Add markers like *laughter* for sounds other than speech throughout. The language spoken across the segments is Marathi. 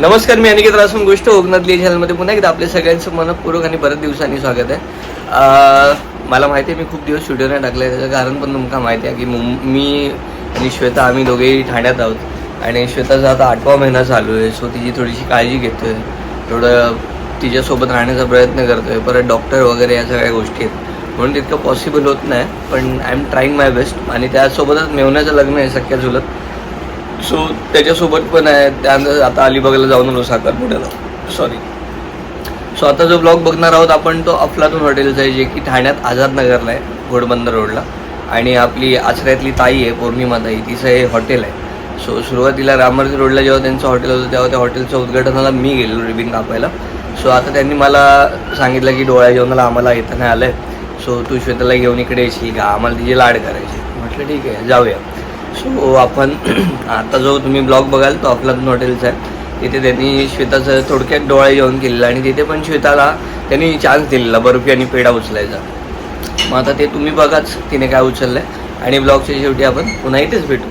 नमस्कार मी अनिकेत रासून गोष्ट ओगनातली चॅनलमध्ये पुन्हा एकदा आपल्या सगळ्यांचं मनपूर्वक आणि बऱ्याच दिवसांनी स्वागत आहे. मला माहिती आहे मी खूप दिवस स्टुडिओ नाही टाकलं आहे त्याचं कारण पण तुमका माहिती आहे की मी आणि श्वेता आम्ही दोघेही ठाण्यात आहोत. आणि श्वेताचा आता आठवा महिना चालू आहे सो तिची थोडीशी काळजी घेतो आहे थोडं तिच्यासोबत राहण्याचा प्रयत्न करतो आहे परत डॉक्टर वगैरे या सगळ्या गोष्टी आहेत. म्हणून तितकं पॉसिबल होत नाही पण I am trying my best आणि त्यासोबतच मेवण्याचं लग्न आहे सख्या झुलत सो त्याच्यासोबत पण आहे. त्यानंतर आता अलिबागला जाऊन आलो साखरपुड्याला सॉरी सो आता जो ब्लॉग बघणार आहोत आपण तो अफलातून हॉटेलचा आहे जे की ठाण्यात आझादनगरला आहे घोडबंदर रोडला. आणि आपली आचऱ्यातली ताई आहे पौर्णिमा ताई. तिचं हे हॉटेल आहे. सो सुरुवातीला रामर्जी रोडला जेव्हा त्यांचं हॉटेल होतं तेव्हा त्या हॉटेलचं उद्घाटनाला मी गेलो रिबिन कापायला. सो आता त्यांनी मला सांगितलं की डोळ्या जेवणाला आम्हाला येताना आलं आहे सो तू श्वेताला घेऊन इकडे येशील का? आम्हाला तिची लाड करायची म्हटलं ठीक आहे जाऊया. सो आपण *clears throat* आता जो तुम्ही ब्लॉग बघाल तो अफलातून हॉटेलचा आहे. तिथे त्यांनी श्वेताचं थोडक्यात डोळा जेवण केलेला आणि तिथे पण श्वेताला त्यांनी चान्स दिलेला बर्फी आणि पेढा उचलायचा. मग आता ते तुम्ही बघाच तिने काय उचललंय. आणि ब्लॉगच्या शेवटी आपण पुन्हा इथेच भेटू.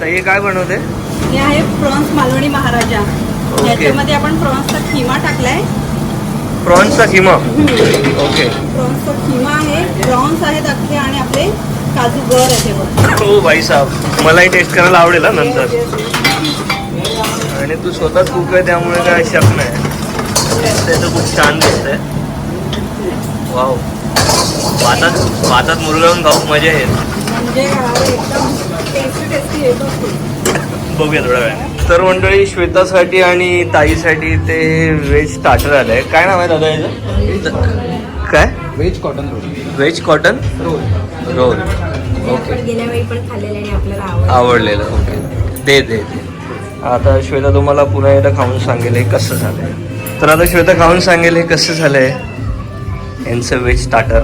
तर हे काय बनवते हे आहे प्रॉन्स मालवणी महाराजा. याच्यामध्ये आपण प्रॉन्सचा खिमा टाकलाय. प्रॉन्सचा किमा ओके. प्रॉन्सचा खिमा आहे प्रॉन्स आहेत अख्खे आणि आपले काजू गर आहे. हो भाई साहेब. मलाही टेस्ट करायला आवडेल हा नंतर. आणि तू स्वतःच कुक आहे त्यामुळे काय शक नाही. तर खूप छान दिसतंय. वाव भातात भातात मुरगावून खाऊ मजा येईल. म्हणजे एकदम टेस्टी टेस्टी येतो बघूया थोड्या वेळाने तर मंडळी श्वेतासाठी आणि ताईसाठी ते व्हेज स्टार्टर आलंय. काय नाव आहे दादा याचं? काय? Veg cotton roll veg cotton roll roll okay आवडलेलं. ओके दे दे दे. आता श्वेता तुम्हाला पुन्हा एकदा खाऊन सांगेल हे कसं झालंय. तर आता श्वेता खाऊन सांगेल हे कसं झालंय. यांचं व्हेज स्टार्टर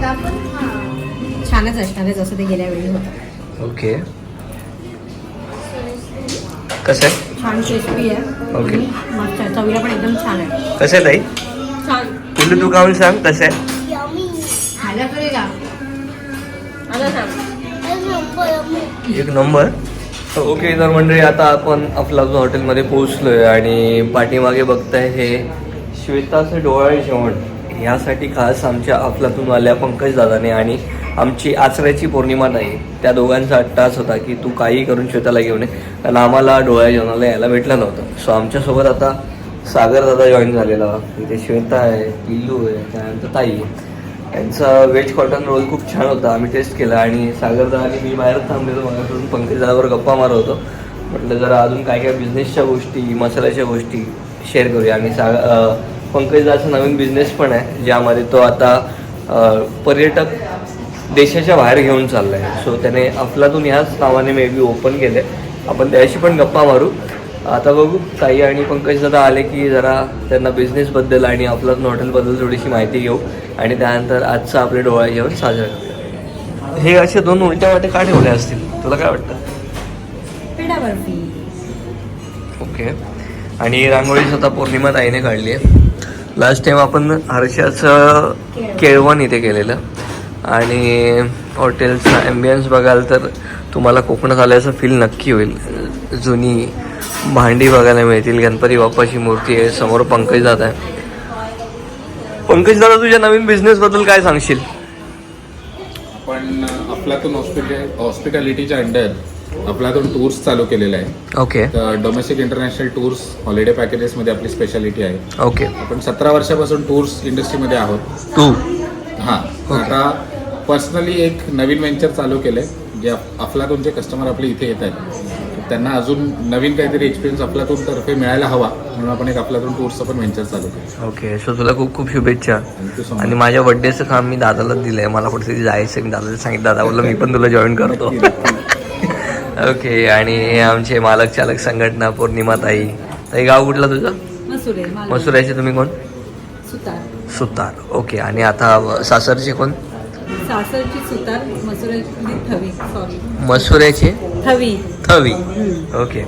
छानच असणार आहे. जसं ते गेल्या वेळी होतं. ओके कसं आहे? छान क्रिस्पी आहे. ओके. मस्त आहे. चवीला पण एकदम छान आहे. कसं आहे ताई? छान पिल्लू तू खाऊन सांग कसं आहे? खायला तरी का सांग. एक नंबर. ओके तर मंडळी आता आपण अफलातून हॉटेलमध्ये पोहोचलोय आणि पाठीमागे बघताय हे श्वेताचं डोळे जेवण ह्यासाठी खास आमच्या अफलातून आल्या पंकज दादाने आणि आमची आचऱ्याची पौर्णिमा नाही. त्या दोघांचा अट्टास होता की तू काही करून श्वेताला घेऊन ये. कारण आम्हाला डोळ्या जेवणाला यायला भेटलं नव्हतं. सो आमच्यासोबत आता सागर दादा जॉईन झालेला. इथे श्वेता आहे पिल्लू आहे त्यानंतर ताई आहे. यांचा व्हेज कॉटन रोल खूप छान होता. आम्ही टेस्ट केला आणि सागरदा आणि मी बाहेर थांबलेलो. माझ्याकडून पंकजावर गप्पा मारत होतो. म्हटलं जरा अजून काय काय बिझनेसच्या गोष्टी मसाल्याच्या गोष्टी शेअर करूया. आणि साग पंकजदाचा नवीन बिझनेस पण आहे ज्यामध्ये तो आता पर्यटक देशाच्या बाहेर घेऊन चालला आहे सो त्याने अफलातून ह्याच नावाने मे बी ओपन केलं आहे आपण त्याशी पण गप्पा मारू. आता बघू ताई आणि पंकज दादा आले की जरा त्यांना बिझनेसबद्दल आणि अफलातून हॉटेलबद्दल थोडीशी माहिती घेऊ. आणि त्यानंतर आजचं आपले डोळा जेवण साजरा करूया हे असे दोन उलट्या वाटे का ठेवले असतील? तुला काय वाटतं? ओके आणि रांगोळी स्वतः पौर्णिमा ताईने काढली आहे. लास्ट टाइम आपण हर्षाचं केळवण इथे केलेलं. आणि हॉटेलचा ॲम्बियन्स बघाल तर तुम्हाला कोकणात आल्याचं फील नक्की होईल. जुनी भांडी बघायला मिळतील. गणपती बाप्पाची मूर्ती आहे. समोर पंकज दादा आहे. पंकज दादा तुझ्या नवीन बिझनेसबद्दल काय सांगशील? आपण अफलातून हॉस्पिटल हॉस्पिटॅलिटीच्या अंडर अफलातून टूर्स चालू केलेले आहे ओके तर डोमेस्टिक इंटरनॅशनल टूर्स हॉलिडे पॅकेजेसमध्ये आपली स्पेशालिटी आहे. ओके आपण सतरा वर्षापासून टूर्स इंडस्ट्रीमध्ये आहोत. तू? हां. आता पर्सनली एक नवीन व्हेंचर चालू केलं आहे जे अफ- अफलातूनचे कस्टमर आपले इथे येत आहेत. त्यांना अजून नवीन काहीतरी एक्सपिरियन्स अफलातून तर्फे मिळायला हवा म्हणून आपण एक अफलातून टूर्सचं पण व्हेंचर चालू केलं ओके सो तुला खूप खूप शुभेच्छा. आणि माझ्या बर्थडेचं काम मी दादालाच दिलंय. मला कुठेतरी जायचं मी दादाला सांगितलं दादा बोललं मी पण तुला जॉईन करतो. ओके आणि हे आमचे मालक चालक संघटना पौर्णिमा ताई. ताई गाव कुठला तुझं. मसुराचे तुम्ही कोण? सुतार. सुतार. ओके आणि आता सासरचे कोण? सासरची सुतार मसुराची थवी सॉरी मसुऱ्याचे थवी. थवी. ओके.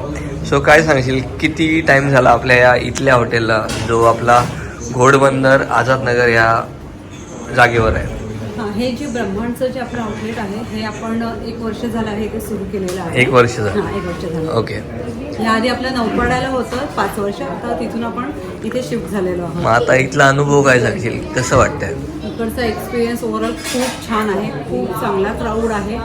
सो काय सांगशील? किती टाइम झाला आपल्या या इथल्या हॉटेलला जो आपला घोडबंदर आझादनगर या जागेवर आहे? हा हे जे ब्रह्मांडचं जे आपलं आउटलेट आहे हे आपण एक वर्ष झालं आहे ते सुरू केलेलं आहे. एक वर्ष झालं. हा एक वर्ष झालं. ओके. याआधी आपलं नौपाड्याला होतं पाच वर्ष. आता तिथून आपण इथे शिफ्ट झालेलो मग आहोत आता इथला अनुभव काय सांगशील? कसं वाटतंय? इकडचा एक्सपिरियन्स ओव्हरऑल खूप छान आहे. खूप चांगला क्राऊड आहे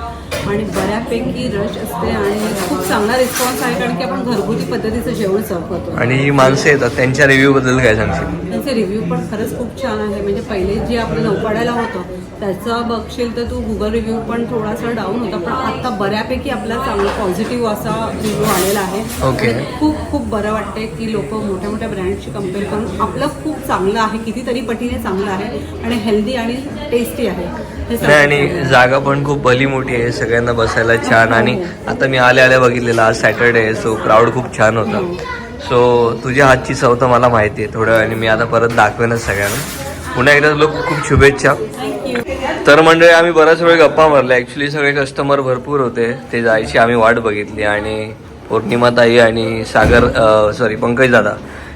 आणि बऱ्यापैकी रश असते आणि खूप चांगला रिस्पॉन्स आहे कारण की आपण घरगुती पद्धतीचं जेवण सर्व करतो. आणि ही माणसं येतात त्यांच्या रिव्ह्यू बद्दल काय सांगशील? त्यांचे रिव्ह्यू पण खरंच खूप छान आहे. म्हणजे पहिले जे आपलं नौपाड्याला होतं त्याचा बघशील तर तू गुगल रिव्ह्यू पण थोडासा डाऊन होता पण आता बऱ्यापैकी आपला चांगला पॉझिटिव्ह असा रिव्ह्यू आलेला आहे. आणि खूप खूप बरं वाटतंय की लोक मोठ्या मोठ्या ब्रँडशी कंपेअर करून आपलं खूप चांगलं आहे कितीतरी पटीने चांगलं आहे आणि हेल्दी आणि टेस्टी आहे. हे नाही आणि जागा पण खूप भली मोठी आहे. सगळ्यांना बसायला छान. आणि आता मी आल्या आल्या बघितलेलं आज सॅटर्डे आहे सो क्राऊड खूप छान होता. सो तुझ्या हातची चव तर मला माहिती आहे थोड्या वेळाने मी आता परत दाखवेनच सगळ्यांना. पुन्हा एकदा लोक खूप शुभेच्छा. तर मंडळी आम्ही बराच वेळ गप्पा मारल्या. ॲक्च्युली सगळे कस्टमर भरपूर होते. ते जायची आम्ही वाट बघितली. आणि पौर्णिमाताई आणि सागर सॉरी पंकज दादा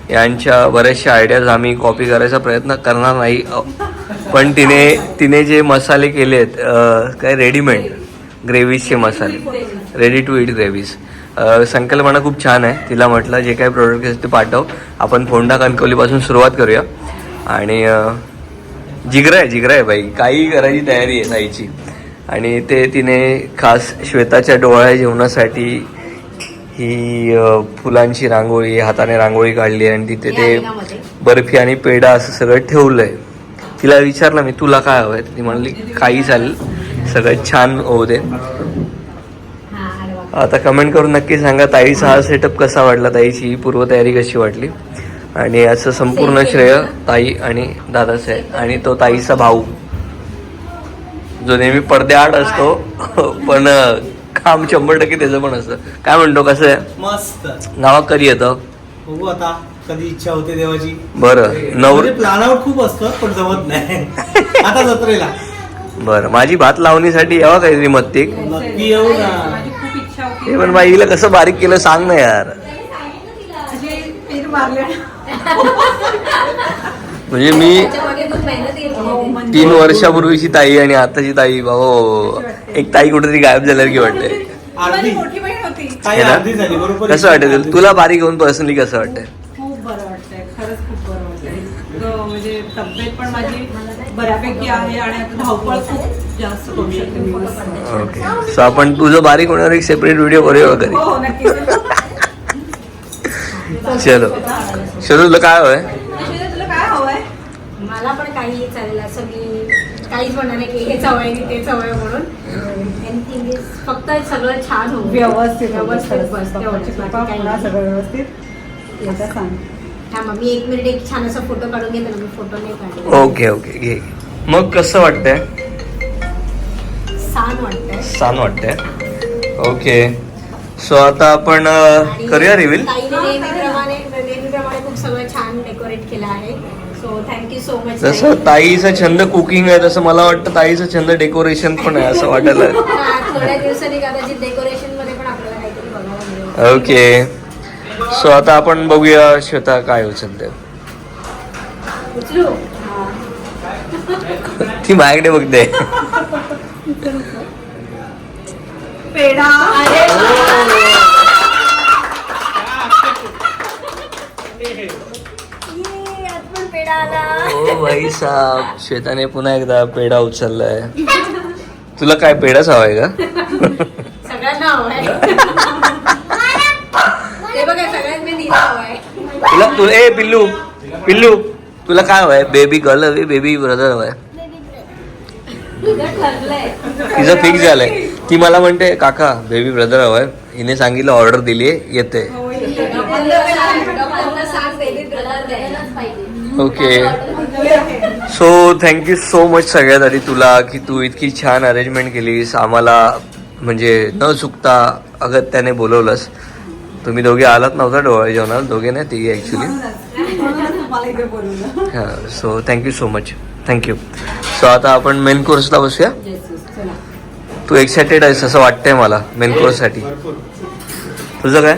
यांच्या बऱ्याचशा आयडियाज आम्ही कॉपी करायचा प्रयत्न करणार नाही. पण तिने तिने जे मसाले केलेत अ, काय रेडीमेड ग्रेव्हीजचे मसाले. रेडी टू इट ग्रेव्हीज संकल्पना खूप छान आहे. तिला म्हटलं जे काही प्रोडक्ट आहेत ते पाठव. आपण फोंडा कणकवलीपासून सुरुवात करूया. आणि जिगरा आहे जिगरा आहे बाई काही करायची तयारी आहे ताईची. आणि ते तिने खास श्वेताच्या डोळ्या जेवणासाठी ही फुलांची रांगोळी हाताने रांगोळी काढली आणि तिथे ते बर्फी आणि पेढा असं सगळं ठेवलंय. तिला विचारलं मी तुला काय हवंय? ती म्हणली काही चालेल. सगळं छान होऊ दे. आता कमेंट करून नक्की सांगा ताईचा हा सेटअप कसा वाटला? ताईची ही पूर्वतयारी कशी वाटली? आणि याचं संपूर्ण श्रेय ताई आणि दादाचं आहे. आणि तो ताईचा भाऊ जो नेहमी पडद्याआड असतो पण काम शंभर टक्के त्याचं पण असतं. काय म्हणतो कसं आहे? मस्त. गावात कधी येतं? बघू आता. कधी इच्छा होते देवाची. बरं. नवर म्हणजे प्लॅन आउट खूप असतं पण जमत नाही. *laughs* आता जत्रेला. बरं. माझी भात लावणीसाठी यावं काहीतरी मत्तिक नक्की येऊ ना. माझी खूप इच्छा होती. हे पण बाईला कसं बारीक केलं सांग ना यार. असे पीर मारले म्हणजे मी हो, म्हणजे तीन वर्षापूर्वीची ताई आणि आताची ताई भाऊ एक ताई कुठेतरी गायब झाल्यावर की वाटतंय अर्धी माझी मोठी बहीण होती. काही हे ना? अर्धी झाली बरोबर कसं वाटेल तुला बारीक घेऊन पर्सनली कसं वाटतंय? म्हणजे तब्येत पण माझी बऱ्यापैकी आहे आणि आता धावपळ खूप जास्त करू शकते मी. मस्त. ओके सो आपण तुझं बारीक होणार एक सेपरेट व्हिडिओ करूया वगैरे हो नक्की. चलो. चलो तुला काय हवंय? अश्विनी, तुला काय हवंय? मला पण काही चालेल असं मी काहीच म्हणणार नाही की हेच हवंय की तेच हवंय म्हणून. फक्त सगळं छान हो व्यवस्थित व्यवस्थित बस बाबाची तेवढंच. कृपा, बाकी काही पुन्हा नाही. सगळं व्यवस्थित. याचा सांग. थांबा मी एक मिनिट एक छान असा फोटो काढून घेते ना मी फोटो नाही काढले ओके ओके घे. मग कसं वाटतंय? छान वाटतंय. छान वाटतंय. ओके. सो आता आपण करूया रिव्हिल ताईने नेहमीप्रमाणे नेहमीप्रमाणे खूप सगळं छान डेकोरेट केलं आहे. सो थँक्यू सो मच जसं ताईचा छंद कुकिंग आहे तसं मला वाटतं ताईचा छंद डेकोरेशन पण आहे असं वाटायला थोड्या दिवसांनी कदाचित डेकोरेशनमध्ये पण आपल्याला काहीतरी बघायला मिळेल. ओके. सो आता आपण बघूया श्वेता काय उचलते. उचलू? *laughs* ती माझ्याकडे बघते. पेढा. ओ भाई साहब श्वेताने पुन्हा एकदा पेढा उचललाय. तुला काय पेढाच हवाय का? सगळ्यांना हवाय ते बघा सगळ्यात मी दिला हवाय तुला तुला ए पिल्लू पिल्लू तुला काय हवंय? बेबी गर्ल हवी बेबी ब्रदर हवाय. तिचं फिक्स झालंय. ती मला म्हणते काका बेबी ब्रदर हवाय. हिने सांगितलं ऑर्डर दिली येते. Okay so thank you so much सगळ्यात आधी तुला की तू इतकी छान अरेंजमेंट केलीस. आम्हाला म्हणजे न चुकता अगत्याने बोलवलंस. तुम्ही दोघे आलात नव्हता डोळे जेवणाला दोघे नाही? तिघे ॲक्च्युली हां so thank you so much thank you so आता आपण मेन कोर्सला बसूया? तू एक्सायटेड आहेस असं वाटतंय मला मेन कोर्ससाठी तुझं काय?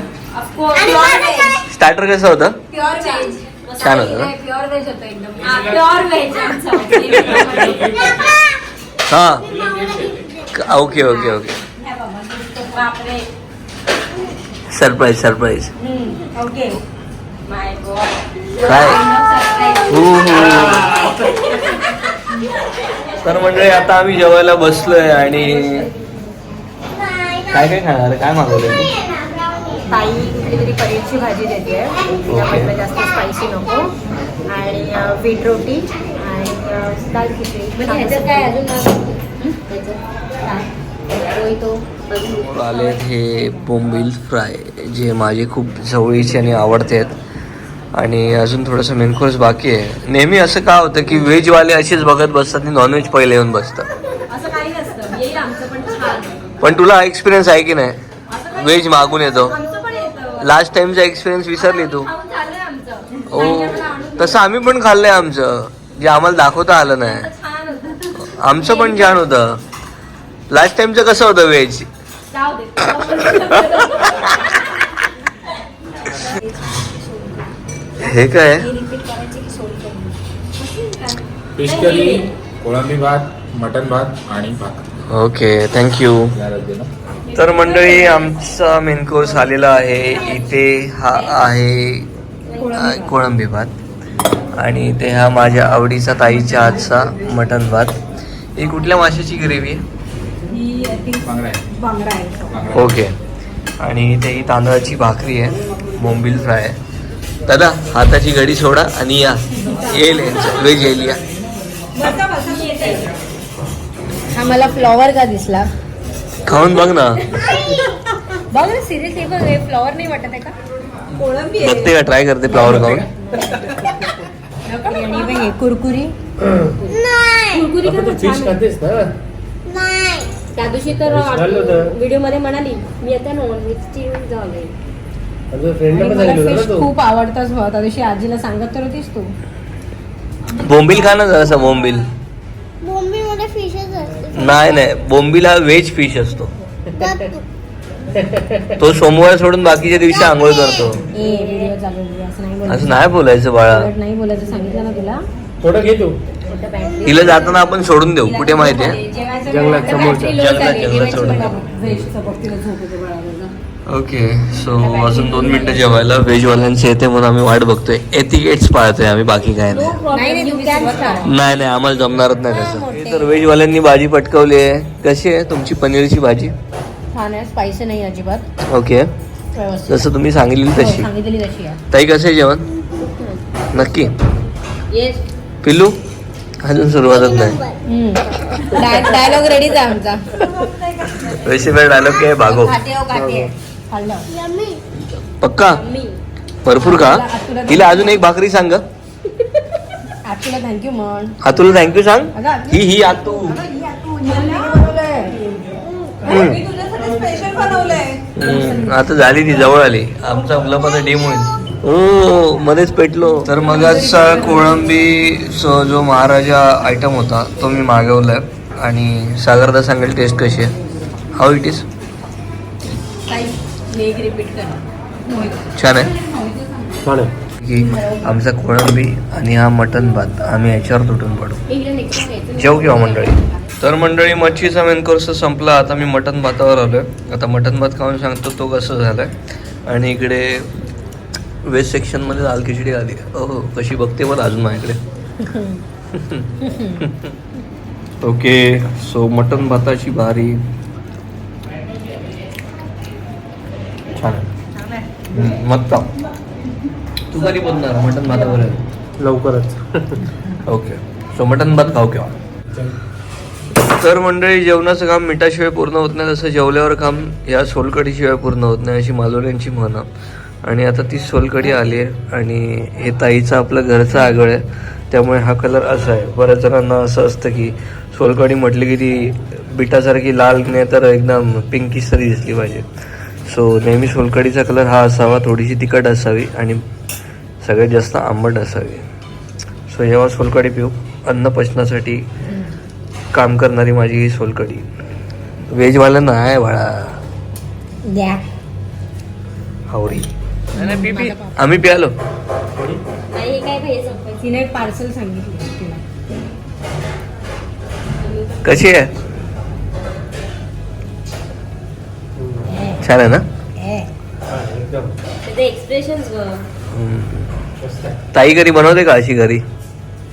स्टार्टर कसं होतं? छान होतं ना? हां हा. Okay okay okay. Surprise surprise okay my god काय हो हो तर म्हणजे आता आम्ही जेवायला बसलोय आणि काय काय खाणार? काय मागवलं ताई पनीरची भाजी देते. त्यामधलं जास्त स्पायसी नको. आणि बीट रोटी आणि दाल खिचडी. ह्याच्यात काय अजून आले हे बोंबील फ्राय जे माझे खूप जवळीचे आणि आवडते आहेत. आणि अजून थोडंसं मेन कोर्स बाकी आहे. नेहमी असं का होतं की व्हेजवाले असेच बघत बसतात आणि नॉनव्हेज पहिले येऊन बसतात? पण तुला एक्सपिरियन्स आहे की नाही? व्हेज मागून येतो. लास्ट टाइमचा एक्सपिरियन्स विसरली तू. ओ तसं आम्ही पण खाल्लंय आमचं. जे आम्हाला दाखवता आलं नाही. आमचं पण छान होतं. लास्ट टाइमचं कसं होतं व्हेज जाऊ दे. हे काय? रिपीट करायची की सोड करून फिश करी कोळंबी भात मटन भात आणि भात. ओके थँक्यू तर मंडळी आमचा मेन कोर्स आलेला आहे. इथे हा आहे कोळंबी भात. आणि इथे हा माझ्या आवडीचा ताईच्या हातचा मटन भात. ही कुठल्या माशाची ग्रेव्ही आहे? ही बांगडा आहे. बांगडा आहे. बांगडा. ओके. आणि इथे ही तांदळाची भाकरी आहे. बोंबील फ्राय आहे. दादा हाताची घडी सोडा आणि या. येईल व्हेज येईल या. हा मला फ्लॉवर का दिसला? खाऊन बघ ना. बघ ना सिरियसली बघ. हे फ्लॉवर नाही वाटत आहे का? कोळंबी आहे. बघते का? ट्राय करते फ्लावर खाऊन. आणि बघ हे कुरकुरी. कुरकुरी का फिश खातेस ना. त्या दिवशी तर होतं. व्हिडिओमध्ये म्हणाली मी आता नॉनव्हेजची झाले. तुझ्या फ्रेंडला आणि पण मला सांगितलं फिश होतं ना खूप आवडतच हो त्या दिवशी आजीला सांगत तर होतीस तू. बोंबील खा ना जरासा बोंबील. असते. नाही नाही. बोंबील हा व्हेज फिश असतो. तो सोमवार सोडून बाकीच्या दिवशी आंघोळ करतो. ए व्हिडिओ चालू आहे, असं नाही बोलायचं. असं नाही बोलायचं बाळा. उलट नाही बोलायचं सांगितलं ना तुला. थोडं घे तू. तिला जाताना आपण सोडून देऊ. कुठे माहितीये जंगलात समोरच्या जंगलात जंगलात सोडून ओके सो अजून दोन मिनिटं जेवायला. व्हेजवाल्यांचे येते म्हणून आम्ही वाट बघतोय. एथिकेट्स पाळतोय आम्ही बाकी काय नाही. नाही नाही आम्हाला जमणारच नाही तसं. तर व्हेजवाल्यांनी भाजी पटकवली आहे. कशी आहे तुमची पनीरची भाजी? छान आहे स्पायसी नाही अजिबात. ओके. जसं तुम्ही सांगितली हो, तशी. सांगितलेली तशी आहे. ताई कसं आहे जेवण? नक्की. येस पिल्लू? अजून सुरुवातच नाही. डायलॉग रेडीच आहे आमचा. रेसिपी डायलॉग काय भागो. खाते हो खाते. खाल्लं. यम्मी पक्का? मी भरपूर का? तिला अजून एक भाकरी सांग ग. आतुला थँक्यू म्हण. हा तुला थँक्यू सांग. अगं ही ही आतू. हम्म. स्पेशल बनवलंय. हम्म, आता झाली ती जवळ आली. आमचा पण डीम होईल हो मध्येच पेटलो. तर मगाचा कोळंबी जो महाराजा आयटम होता तो मी मागवलाय. आणि सागरदा सांगेल टेस्ट कशी आहे. हाऊ इट इज एक रिपीट कर. छान आहे. छान आहे. की आमचा कोळंबी आणि हा मटन भात आम्ही याच्यावर तुटून पडू. जेव किंवा मंडळी. तर मंडळी मच्छीचा मेन कोर्स संपला. आता मी मटन भातावर आलोय. आता मटन भात खाऊन सांगतो तो कसं झालाय. आणि इकडे वेस्ट सेक्शनमध्ये दाल खिचडी आली. हो कशी बघते मला अजून माझ्याकडे. ओके सो मटन भाताची भारी छान तू कधी बोलणार मटन भातावर. लवकरच. ओके सो मटन भात खाऊ केव्हा? तर मंडळी जेवणाचं काम मिठाशिवाय पूर्ण होत नाही तसं जेवल्यावर काम या सोलकडीशिवाय पूर्ण होत नाही अशी मालवण्यांची म्हण. आणि आता ती सोलकडी आली आहे आणि हे ताईचं आपलं घरचं आगळ आहे. त्यामुळे हा कलर असा आहे. बऱ्याच जणांना असं असतं की सोलकडी म्हटली की ती बिटासारखी लाल नाही तर एकदम पिंकिश तरी दिसली पाहिजे. सो नेहमी सोलकडीचा कलर हा असावा थोडीशी तिखट असावी आणि सगळ्यात जास्त आंबट असावी. सो जेव्हा सोलकडी पिऊ. अन्न पचनासाठी काम करणारी माझी ही सोलकडी व्हेजवाल्यांना आहे बाळा. आवडी. नाही, नाही, पी पी. आम्ही प्यालो. काय तिने पार्सल सांगितली तिला. कशी आहे? छान आहे ना? ताई घरी बनवते का अशी घरी?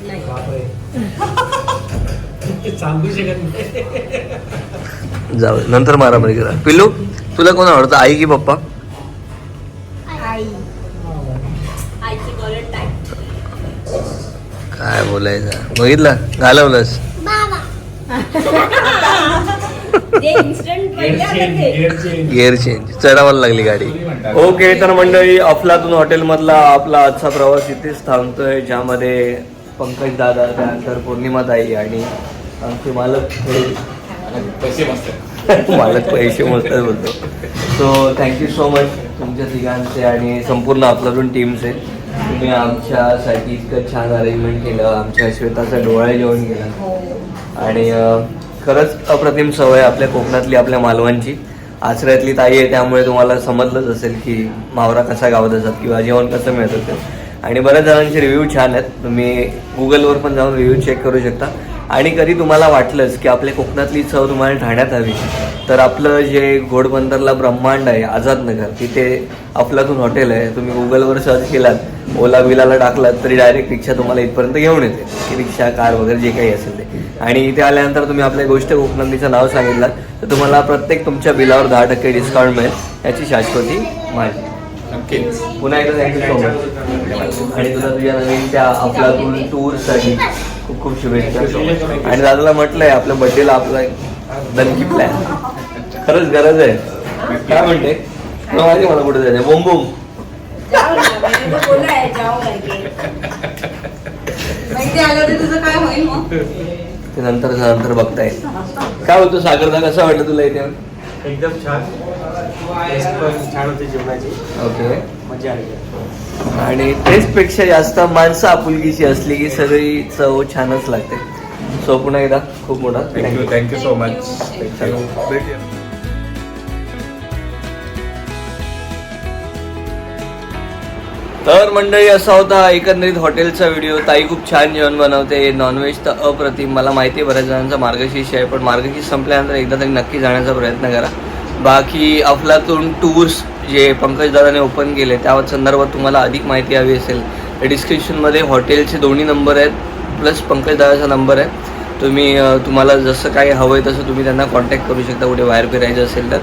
बापरे. ते सांगू शकत नाही. जाऊ नंतर मारामारी करा. पिल्लू तुला कोण आवडतं? आई की पप्पा? काय बोलायचं? बघितलं? घालवलंस? गिअर चेंज *laughs* चढावायला लागली गाडी. ओके तर मंडळी अफलातून हॉटेलमधला आपला आजचा प्रवास इथेच थांबतोय ज्यामध्ये पंकज दादा त्यानंतर पौर्णिमा ताई आणि आमचे मालक पैसे मस्त मालक पैसे मस्त बोलतो. सो थँक्यू सो मच तुमच्या तिघांचे आणि संपूर्ण आपल्याकडून टीमचे तुम्ही आमच्यासाठी इतकं छान अरेंजमेंट केलं आमच्या श्वेताचं डोळा जेवण केलं आणि अं, खरंच अप्रतिम सवय आपल्या कोकणातली आपल्या मालवणची. आचऱ्यातली ताई आहे त्यामुळे तुम्हाला समजलंच असेल की मावरा कसा गावत असतात किंवा जेवण कसं मिळत असेल आणि बऱ्याच जणांचे रिव्ह्यू छान आहेत. तुम्ही गुगलवर पण जाऊन रिव्ह्यू चेक करू शकता. आणि कधी तुम्हाला वाटलंच की आपल्या कोकणातली चव तुम्हाला ठाण्यात हवी. तर आपलं जे घोडबंदरला ब्रह्मांड आहे आझादनगर तिथे अफलातून हॉटेल आहे. तुम्ही गुगलवर सर्च केलात ओला बिलाला टाकलात तरी डायरेक्ट रिक्षा तुम्हाला इथपर्यंत घेऊन येते. की रिक्षा कार वगैरे जे काही असेल ते. आणि इथे आल्यानंतर तुम्ही आपल्या गोष्ट कोकणातलीचं नाव सांगितलं तर तुम्हाला प्रत्येक तुमच्या बिलावर दहा टक्के डिस्काउंट मिळेल याची शाश्वती नक्कीच. पुन्हा एकदा थँक्यू सो मच आणि तुला तुझ्या नवीन त्या आपल्यातून टूरसाठी खूप शुभेच्छा. आणि दादाला म्हटलंय आपल्या बर्थडेला आपला एक प्लॅन खरंच गरज आहे. काय म्हणते? तुला माहिती मला कुठे जायचं बोम बोम ते नंतर नंतर बघता येईल काय होतं सागरदा? कसं वाटलं तुला इथे? एकदम छान. छान होती जेवणाची. ओके मजा आली. आणि टेस्टपेक्षा जास्त माणसं आपुलकीची असली की सगळी चव छानच लागते. सो पुन्हा एकदा खूप मोठा. Thank you thank you so much thank you तर मंडळी असा होता एकंदरीत हॉटेलचा व्हिडिओ. ताई खूप छान जेवण बनवते. नॉनव्हेज तर अप्रतिम. मला माहिती आहे बऱ्याच जणांचा मार्गशीर्ष आहे पण मार्गशीर्ष संपल्यानंतर एकदा तरी नक्की जाण्याचा प्रयत्न करा. बाकी अफलातून टूर्स जे पंकज दादाने ओपन केले त्या संदर्भात तुम्हाला अधिक माहिती हवी असेल. तर डिस्क्रिप्शनमध्ये हॉटेलचे दोन्ही नंबर आहेत प्लस पंकज दादाचा नंबर आहे. तुम्ही तुम्हाला जसं काही हवं आहे तसं तुम्ही त्यांना कॉन्टॅक्ट करू शकता कुठे बाहेर फिरायचं असेल तर.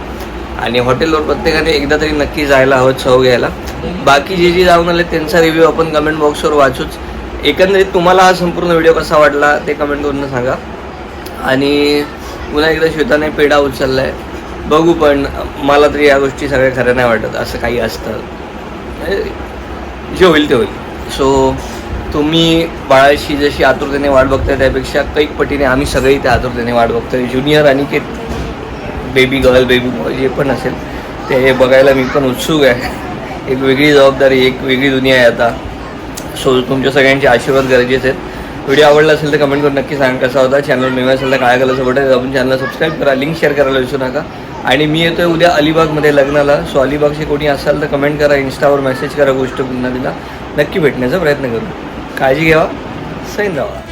आणि हॉटेलवर प्रत्येकाने एकदा तरी नक्की जायला हवं चव घ्यायला. बाकी जे जे जाऊन आले त्यांचा रिव्ह्यू आपण कमेंट बॉक्सवर वाचूच. एकंदरीत तुम्हाला हा संपूर्ण व्हिडिओ कसा वाटला ते कमेंट करून सांगा. आणि पुन्हा एकदा श्वेताने पेढा उचलला आहे बघू पण मला तरी या गोष्टी सगळ्या खऱ्या नाही वाटत असं काही असतं. म्हणजे जे होईल ते होईल. सो तुम्ही बाळाशी जशी आतुरतेने वाट बघताय त्यापेक्षा कैक पटीने आम्ही सगळे इथे आतुरतेने वाट बघतोय. ज्युनियर आणि के बेबी गर्ल बेबी बॉय जे पण असेल ते बघायला मी पण उत्सुक आहे. एक वेगळी जबाबदारी एक वेगळी दुनिया आहे आता. सो तुमच्या सगळ्यांचे आशीर्वाद गरजेचे आहेत. व्हिडिओ आवडला असेल तर कमेंट करून नक्की सांगा कसा होता. चॅनल नवीन असेल तर काय करायचं बटन आपण चॅनलला सबस्क्राईब करा लिंक शेअर करायला विसरू नका. आणि मी येतोय उद्या अलिबागमध्ये लग्नाला. सो अलिबागचे कोणी असाल तर कमेंट करा इन्स्टावर मेसेज करा गोष्ट पुन्हा तिला नक्की भेटण्याचा प्रयत्न करू. काळजी घ्यावा सैन राहा